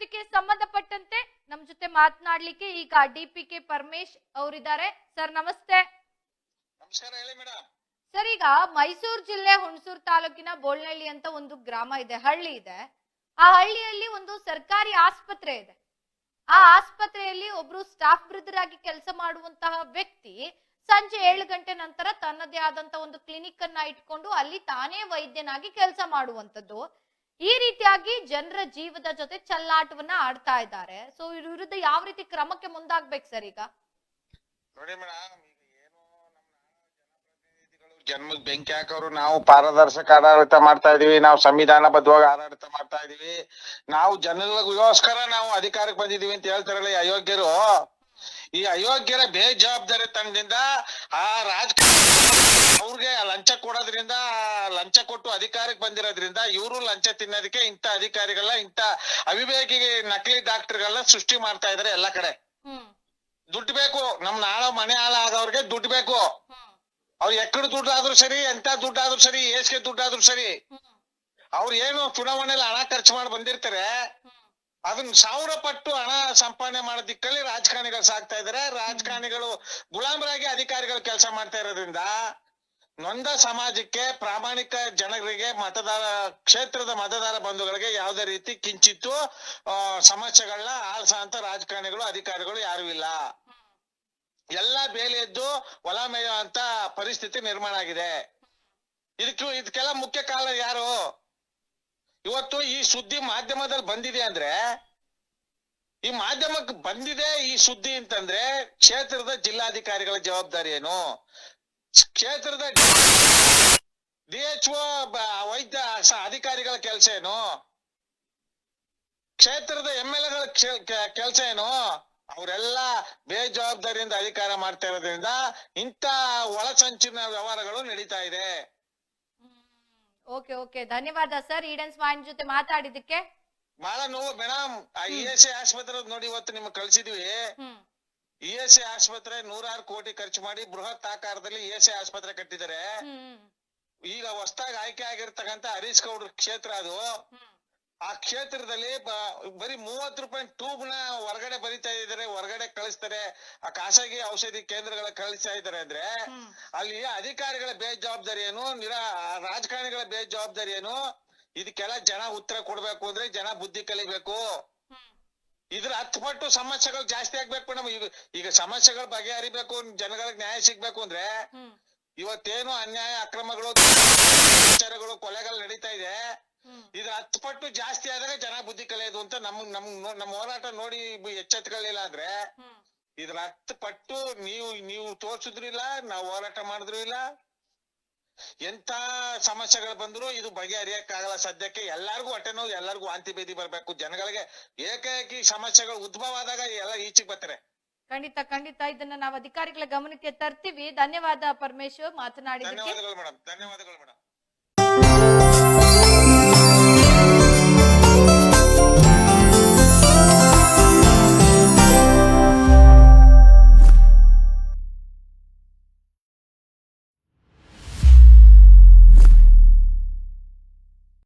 ಇದಕ್ಕೆ ಸಂಬಂಧಪಟ್ಟಂತೆ ನಮ್ ಜೊತೆ ಮಾತನಾಡ್ಲಿಕ್ಕೆ ಈಗ ಡಿ ಪಿ ಕೆ ಪರಮೇಶ್ ಅವರಿದ್ದಾರೆ. ಸರ್ ನಮಸ್ತೆ. ನಮಸ್ಕಾರ ಹೇಳಿ ಮೇಡಮ್. ಸರ್ ಈಗ ಮೈಸೂರು ಜಿಲ್ಲೆ ಹುಣಸೂರು ತಾಲೂಕಿನ ಬೋಳ್ನಹಳ್ಳಿ ಅಂತ ಒಂದು ಗ್ರಾಮ ಇದೆ ಹಳ್ಳಿ ಇದೆ. ಆ ಹಳ್ಳಿಯಲ್ಲಿ ಒಂದು ಸರ್ಕಾರಿ ಆಸ್ಪತ್ರೆ ಇದೆ. ಆ ಆಸ್ಪತ್ರೆಯಲ್ಲಿ ಒಬ್ರು ಸ್ಟಾಫ್ ವೃದ್ಧರಾಗಿ ಕೆಲಸ ಮಾಡುವಂತಹ ವ್ಯಕ್ತಿ ಸಂಜೆ ಏಳು ಗಂಟೆ ನಂತರ ತನ್ನದೇ ಆದಂತ ಒಂದು ಕ್ಲಿನಿಕ್ ಅನ್ನ ಇಟ್ಕೊಂಡು ಅಲ್ಲಿ ತಾನೇ ವೈದ್ಯನಾಗಿ ಕೆಲಸ ಮಾಡುವಂತದ್ದು ಈ ರೀತಿಯಾಗಿ ಜನರ ಜೀವದ ಜೊತೆ ಚಲ್ಲಾಟವನ್ನ ಆಡ್ತಾ ಇದ್ದಾರೆ. ಸೊ ಇವ್ರ ವಿರುದ್ಧ ಯಾವ ರೀತಿ ಕ್ರಮಕ್ಕೆ ಮುಂದಾಗ್ಬೇಕು ಸರ್ ಈಗ? ನೋಡಿ ಮೇಡಮ್ ಜನ್ಮಕ್ ಬೆಂಕಿ ಹಾಕೋರು, ನಾವು ಪಾರದರ್ಶಕ ಆಡಳಿತ ಮಾಡ್ತಾ ಇದೀವಿ, ನಾವು ಸಂವಿಧಾನ ಬದ್ಧವಾಗಿ ಆಡಳಿತ ಮಾಡ್ತಾ ಇದೀವಿ. ನಾವು ಜನರಿಗೋಸ್ಕರ ನಾವು ಅಧಿಕಾರಕ್ಕೆ ಬಂದಿದೀವಿ ಅಂತ ಹೇಳ್ತಾರಲ್ಲ ಅಯೋಗ್ಯರು. ಈ ಅಯೋಗ್ಯರ ಬೇಜವಾಬ್ದಾರಿ ತಂಡದಿಂದ ಆ ರಾಜಕಾರಣ ಅವ್ರಿಗೆ ಲಂಚ ಕೊಡೋದ್ರಿಂದ ಲಂಚ ಕೊಟ್ಟು ಅಧಿಕಾರಕ್ಕೆ ಬಂದಿರೋದ್ರಿಂದ ಇವರು ಲಂಚ ತಿನ್ನೋದಕ್ಕೆ ಇಂಥ ಅಧಿಕಾರಿಗಳ ಇಂಥ ಅವಿವೇಕಿ ನಕಲಿ ಡಾಕ್ಟರ್ಗಳನ್ನ ಸೃಷ್ಟಿ ಮಾಡ್ತಾ ಇದಾರೆ ಎಲ್ಲಾ ಕಡೆ. ದುಡ್ಡು ಬೇಕು ನಮ್ ನಾಳ ಮನೆ ಹಾಳ ಆದವ್ರಿಗೆ ದುಡ್ಡು ಬೇಕು. ಅವ್ರ ಎಕ್ಕಡ ದುಡ್ಡು ಆದ್ರೂ ಸರಿ ಎಂತ ದುಡ್ಡು ಆದ್ರೂ ಸರಿ ಏಸ್ಗೆ ದುಡ್ಡು ಆದ್ರೂ ಸರಿ ಅವ್ರು ಏನು ಚುನಾವಣೆಯಲ್ಲಿ ಹಣ ಖರ್ಚು ಮಾಡಿ ಬಂದಿರ್ತಾರೆ. ಅದನ್ನ ಸಾವಿರ ಪಟ್ಟು ಹಣ ಸಂಪಾದನೆ ಮಾಡೋದಿಕ್ಕಲ್ಲಿ ರಾಜಕಾರಣಿಗಳು ಸಾಕ್ತಾ ಇದಾರೆ. ರಾಜಕಾರಣಿಗಳು ಗುಲಾಮರಾಗಿ ಅಧಿಕಾರಿಗಳು ಕೆಲಸ ಮಾಡ್ತಾ ಇರೋದ್ರಿಂದ ನೊಂದ ಸಮಾಜಕ್ಕೆ ಪ್ರಾಮಾಣಿಕ ಜನರಿಗೆ ಮತದಾರ, ಕ್ಷೇತ್ರದ ಮತದಾರ ಬಂಧುಗಳಿಗೆ ಯಾವುದೇ ರೀತಿ ಕಿಂಚಿತ್ತು ಸಮಸ್ಯೆಗಳನ್ನ ಅಂತ ರಾಜಕಾರಣಿಗಳು, ಅಧಿಕಾರಿಗಳು ಯಾರು ಇಲ್ಲ. ಎಲ್ಲ ಬೇಲಿ ಎದ್ದು ಹೊಲ ಅಂತ ಪರಿಸ್ಥಿತಿ ನಿರ್ಮಾಣ ಆಗಿದೆ. ಇದಕ್ಕೆ, ಇದಕ್ಕೆಲ್ಲ ಮುಖ್ಯ ಕಾರಣ ಯಾರು? ಇವತ್ತು ಈ ಸುದ್ದಿ ಮಾಧ್ಯಮದಲ್ಲಿ ಬಂದಿದೆ ಅಂದ್ರೆ, ಈ ಮಾಧ್ಯಮಕ್ಕೆ ಬಂದಿದೆ ಈ ಸುದ್ದಿ ಅಂತಂದ್ರೆ ಕ್ಷೇತ್ರದ ಜಿಲ್ಲಾಧಿಕಾರಿಗಳ ಜವಾಬ್ದಾರಿ ಏನು? ಕ್ಷೇತ್ರದ ಡಿ ಎಚ್ ಒ ವೈದ್ಯ ಅಧಿಕಾರಿಗಳ ಕೆಲಸ ಏನು? ಕ್ಷೇತ್ರದ ಎಂ ಎಲ್ ಎಗಳ ಕೆಲಸ ಏನು? ಅವರೆಲ್ಲ ಬೇಜವಾಬ್ದಾರಿಯಿಂದ ಅಧಿಕಾರ ಮಾಡ್ತಾ ಇರೋದ್ರಿಂದ ಇಂಥ ಒಳಸಂಚಿನ ವ್ಯವಹಾರಗಳು ನಡೀತಾ ಇದೆ. Okay okay. ಧನ್ಯವಾದ ಸರ್ ಈಡನ್ ಸ್ವಾಮಿ ಜೊತೆ ಮಾತಾಡಿದಕ್ಕೆ ಬಹಳ ನೋವು ಮೇಡಮ್ ಆ ಇ ಎಸ್ ಐ ಆಸ್ಪತ್ರೆ ನೋಡಿ ಇವತ್ತು ನಿಮ್ಗೆ ಕಳ್ಸಿದೀವಿ. ಹ್ಮ್. ಇ ಎಸ್ ಐ ಆಸ್ಪತ್ರೆ ನೂರಾರು ಕೋಟಿ ಖರ್ಚು ಮಾಡಿ ಬೃಹತ್ ಆಕಾರದಲ್ಲಿ ಇ ಎಸ್ ಐ ಆಸ್ಪತ್ರೆ ಕಟ್ಟಿದ್ದಾರೆ. ಹ್ಮ್ ಈಗ ಹೊಸದಾಗಿ ಆಯ್ಕೆ ಆಗಿರ್ತಕ್ಕಂತ ಹರೀಶ್ ಗೌಡ್ರ ಕ್ಷೇತ್ರ ಅದು. ಹ್ಮ್. ಆ ಕ್ಷೇತ್ರದಲ್ಲಿ ಬರೀ ಮೂವತ್ ರೂಪಾಯಿ ಟ್ಯೂಬ್ನ ಹೊರಗಡೆ ಬರಿತಾ ಇದಾರೆ ಹೊರಗಡೆ ಕಳಿಸ್ತಾರೆ. ಆ ಖಾಸಗಿ ಔಷಧಿ ಕೇಂದ್ರಗಳ ಕಳಿಸ್ತಾ ಇದಾರೆ ಅಂದ್ರೆ ಅಲ್ಲಿ ಅಧಿಕಾರಿಗಳ ಬೇಜವಾಬ್ದಾರಿ ಏನು ನಿರಾ ರಾಜಕಾರಣಿಗಳ ಬೇಜವಾಬ್ದಾರಿ ಏನು? ಇದಕ್ಕೆಲ್ಲ ಜನ ಉತ್ತರ ಕೊಡ್ಬೇಕು ಅಂದ್ರೆ ಜನ ಬುದ್ಧಿ ಕಲಿಬೇಕು. ಇದ್ರ ಹತ್ತು ಪಟ್ಟು ಸಮಸ್ಯೆಗಳು ಜಾಸ್ತಿ ಆಗ್ಬೇಕು ನಮ್ ಈಗ ಈಗ ಸಮಸ್ಯೆಗಳು ಬಗೆಹರಿಬೇಕು ಜನಗಳಿಗೆ ನ್ಯಾಯ ಸಿಗ್ಬೇಕು ಅಂದ್ರೆ ಇವತ್ತೇನು ಅನ್ಯಾಯ ಅಕ್ರಮಗಳು ವಿಚಾರಗಳು ಕೊಲೆಗಳು ನಡೀತಾ ಇದೆ. ಇದ್ರ ಹತ್ತು ಪಟ್ಟು ಜಾಸ್ತಿ ಆದಾಗ ಜನ ಬುದ್ಧಿ ಕಲಿಯೋದು ಅಂತ ನಮ್ ನಮ್ ನಮ್ ನಮ್ಮ ಹೋರಾಟ ನೋಡಿ ಎಚ್ಚೆತ್ಕೊಳ್ಳಿಲ್ಲ ಅಂದ್ರೆ ಇದ್ರ ಹತ್ತು ಪಟ್ಟು ನೀವು ನೀವು ತೋರ್ಸಿದ್ರು ಇಲ್ಲ ನಾವು ಹೋರಾಟ ಮಾಡಿದ್ರು ಇಲ್ಲ. ಎಂತ ಸಮಸ್ಯೆಗಳು ಬಂದ್ರು ಇದು ಬಗೆಹರಿಯಕ್ಕಾಗಲ್ಲ ಸದ್ಯಕ್ಕೆ ಎಲ್ಲಾರ್ಗು ಹೊಟ್ಟೆ ನೋವು ಎಲ್ಲಾರ್ಗು ವಾಂತಿ ಬೇದಿ ಬರ್ಬೇಕು. ಜನಗಳಿಗೆ ಏಕಾಏಕಿ ಸಮಸ್ಯೆಗಳು ಉದ್ಭವ ಆದಾಗ ಎಲ್ಲ ಈಚೆಗೆ ಬರ್ತಾರೆ. ಖಂಡಿತ ಖಂಡಿತ. ಇದನ್ನ ನಾವು ಅಧಿಕಾರಿಗಳ ಗಮನಕ್ಕೆ ತರ್ತೀವಿ. ಧನ್ಯವಾದ ಪರಮೇಶ್ವರ್ ಮಾತನಾಡಿದ ಧನ್ಯವಾದಗಳು ಮೇಡಮ್. ಧನ್ಯವಾದಗಳು ಮೇಡಮ್.